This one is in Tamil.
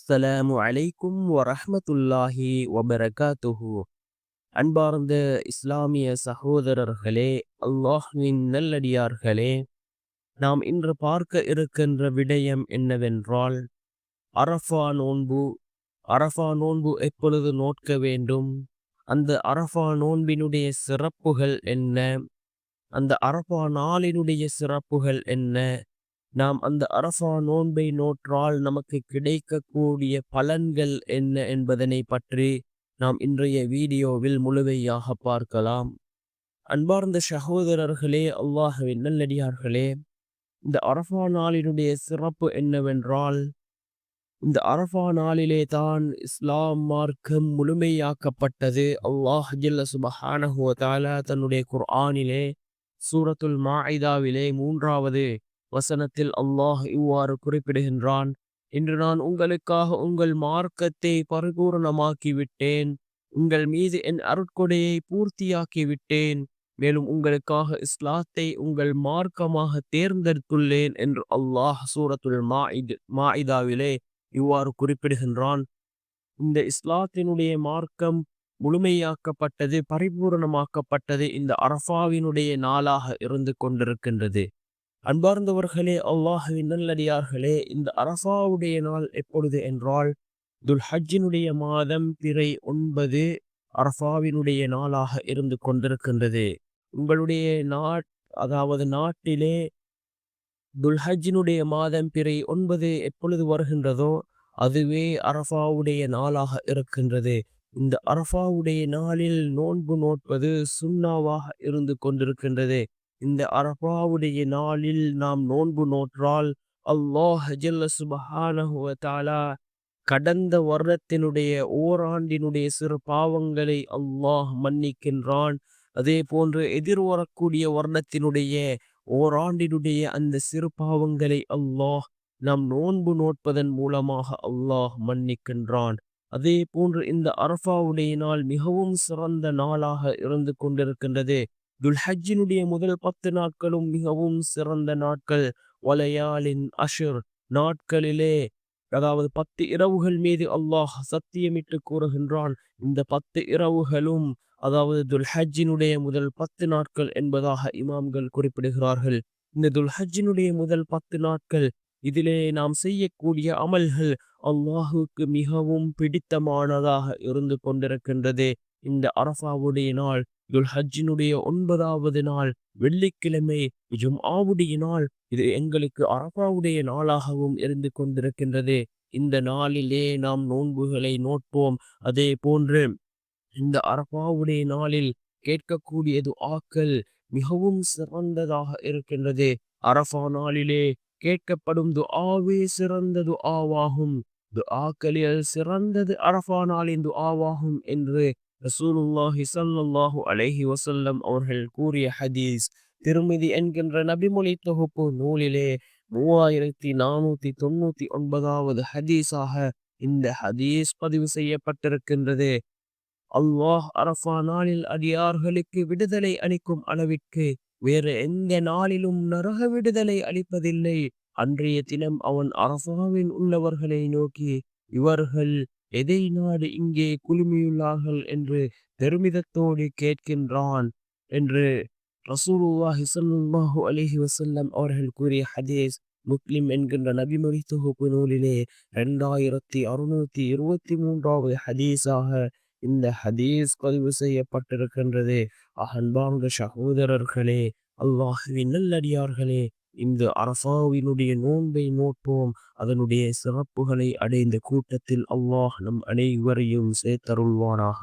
அஸ்ஸலாமு அலைக்கும் வரஹ்மத்துல்லாஹி வபரகாத்துஹு. அன்பார்ந்த இஸ்லாமிய சகோதரர்களே அல்லாஹ்வின் நல்லடியார்களே நாம் இன்று பார்க்க இருக்கின்ற விடயம் என்னவென்றால் அரஃபா நோன்பு. அரஃபா நோன்பு எப்பொழுது நோட்க வேண்டும்? அந்த அரஃபா நோன்பினுடைய சிறப்புகள் என்ன? அந்த அரஃபா நாளினுடைய சிறப்புகள் என்ன? நாம் அந்த அரஃபா நோன்பை நோற்றால் நமக்கு கிடைக்கக்கூடிய பலன்கள் என்ன என்பதனை பற்றி நாம் இன்றைய வீடியோவில் முழுமையாக பார்க்கலாம். அன்பார்ந்த சகோதரர்களே அல்லாஹவின் நல்லடியார்களே இந்த அரஃபா நாளினுடைய சிறப்பு என்னவென்றால் இந்த அரஃபா நாளிலே தான் இஸ்லாம் மார்க்கம் முழுமையாக்கப்பட்டது. அல்லாஹ் ஜில்ல சுபஹானஹு தாலா தன்னுடைய குர்ஆனிலே சூரத்துல் மாஇதாவிலே மூன்றாவது வசனத்தில் அல்லாஹ் இவ்வாறு குறிப்பிடுகின்றான் இன்று நான் உங்களுக்காக உங்கள் மார்க்கத்தை பரிபூர்ணமாக்கி விட்டேன் உங்கள் மீது என் அருட்கொடையை பூர்த்தியாக்கி விட்டேன் மேலும் உங்களுக்காக இஸ்லாத்தை உங்கள் மார்க்கமாக தேர்ந்தெடுத்துள்ளேன் என்று அல்லாஹ் சூரத்துல் மாஇத் மாஇதாவிலே இவ்வாறு குறிப்பிடுகின்றான். இந்த இஸ்லாத்தினுடைய மார்க்கம் முழுமையாக்கப்பட்டது பரிபூர்ணமாக்கப்பட்டது இந்த அரஃபாவினுடைய நாளாக இருந்து கொண்டிருக்கின்றது. அன்பார்ந்தவர்களே அல்லாஹுவின் நல்லடியார்களே இந்த அரஃபாவுடைய நாள் எப்பொழுது என்றால் துல் ஹஜ்ஜினுடைய மாதம் பிறை ஒன்பது அரஃபாவினுடைய நாளாக இருந்து கொண்டிருக்கின்றது. உங்களுடைய நாட் அதாவது நாட்டிலே துல்ஹஜினுடைய மாதம் பிறை ஒன்பது எப்பொழுது வருகின்றதோ அதுவே அரஃபாவுடைய நாளாக இருக்கின்றது. இந்த அரஃபாவுடைய நாளில் நோன்பு நோட்பது சுண்ணாவாக இருந்து கொண்டிருக்கின்றது. இந்த அரபாவுடைய நாளில் நாம் நோன்பு நோற்றால் அல்லாஹ் கடந்த வருடத்தினுடைய ஓராண்டினுடைய சிறு பாவங்களை அல்லாஹ் மன்னிக்கின்றான். அதே போன்று எதிர்வரக்கூடிய வருடத்தினுடைய ஓராண்டினுடைய அந்த சிறு பாவங்களை அல்லாஹ் நாம் நோன்பு நோட்பதன் மூலமாக அல்லாஹ் மன்னிக்கின்றான். அதே போன்று இந்த அரஃபாவுடைய நாள் மிகவும் சிறந்த நாளாக இருந்து கொண்டிருக்கின்றது. துல்ஹஜினுடைய முதல் பத்து நாட்களும் மிகவும் சிறந்த நாட்கள். வலையாளின் அஷுர் நாட்களிலே அதாவது பத்து இரவுகள் மீது அல்லாஹ் சத்தியமிட்டு கூறுகின்றான். இந்த பத்து இரவுகளும் அதாவது துல்ஹஜினுடைய முதல் பத்து நாட்கள் என்பதாக இமாம்கள் குறிப்பிடுகிறார்கள். இந்த துல்ஹஜினுடைய முதல் பத்து நாட்கள் இதிலே நாம் செய்யக்கூடிய அமல்கள் அல்லாஹுக்கு மிகவும் பிடித்தமானதாக இருந்து கொண்டிருக்கின்றது. இந்த அரஃபாவுடைய நாள் துல்ஹஜினுடைய ஒன்பதாவது நாள் வெள்ளிக்கிழமை ஜும்ஆவுடைய நாள் இது எங்களுக்கு அரபாவுடைய நாளாகவும் இருந்து கொண்டிருக்கின்றது. இந்த நாளிலே நாம் நோன்புகளை நோட்போம். அதே போன்று இந்த அரபாவுடைய நாளில் கேட்கக்கூடியது ஆக்கள் மிகவும் சிறந்ததாக இருக்கின்றது. அரபா நாளிலே கேட்கப்படும் துஆவே சிறந்தது ஆவாகும் துஆக்களில் சிறந்தது அரஃபா நாளின் துஆவாகும் என்று ரசூலுல்லாஹி சல்லாஹூ அலைஹி வசல்லம் அவர்கள் கூறிய ஹதீஸ் திருமதி என்கின்ற நபிமொழி தொகுப்பு நூலிலே மூவாயிரத்தி நானூத்தி தொண்ணூத்தி ஒன்பதாவது ஹதீஸாக இந்த ஹதீஸ் பதிவு செய்யப்பட்டிருக்கின்றது. அல்லாஹ் அரஃபா நாளில் அடியார்களுக்கு விடுதலை அளிக்கும் அளவிற்கு வேறு எந்த நாளிலும் நரக விடுதலை அளிப்பதில்லை. அன்றைய தினம் அவன் அரஃபாவின் உள்ளவர்களை நோக்கி இவர்கள் எதை நாடு இங்கே குழுமியுள்ளார்கள் என்று பெருமிதத்தோடு கேட்கின்றான் என்று ரசூலுல்லாஹி ஸல்லல்லாஹு அலிஹி வசல்லம் அவர்கள் கூறிய ஹதீஸ் முஸ்லிம் என்கின்ற நபிமொழி தொகுப்பு நூலிலே இரண்டாயிரத்தி அறுநூத்தி இருபத்தி மூன்றாவது ஹதீஸாக இந்த ஹதீஸ் பதிவு செய்யப்பட்டிருக்கின்றது. அன்பார்ந்த சகோதரர்களே அல்லாஹுவின் நல்லடியார்களே இந்த அரசாவினுடைய நோன்பை நோட்டோம் அதனுடைய சிறப்புகளை அடைந்த கூட்டத்தில் அல்லாஹ் நம் அனைவரையும் சேர்த்தருள்வானாக.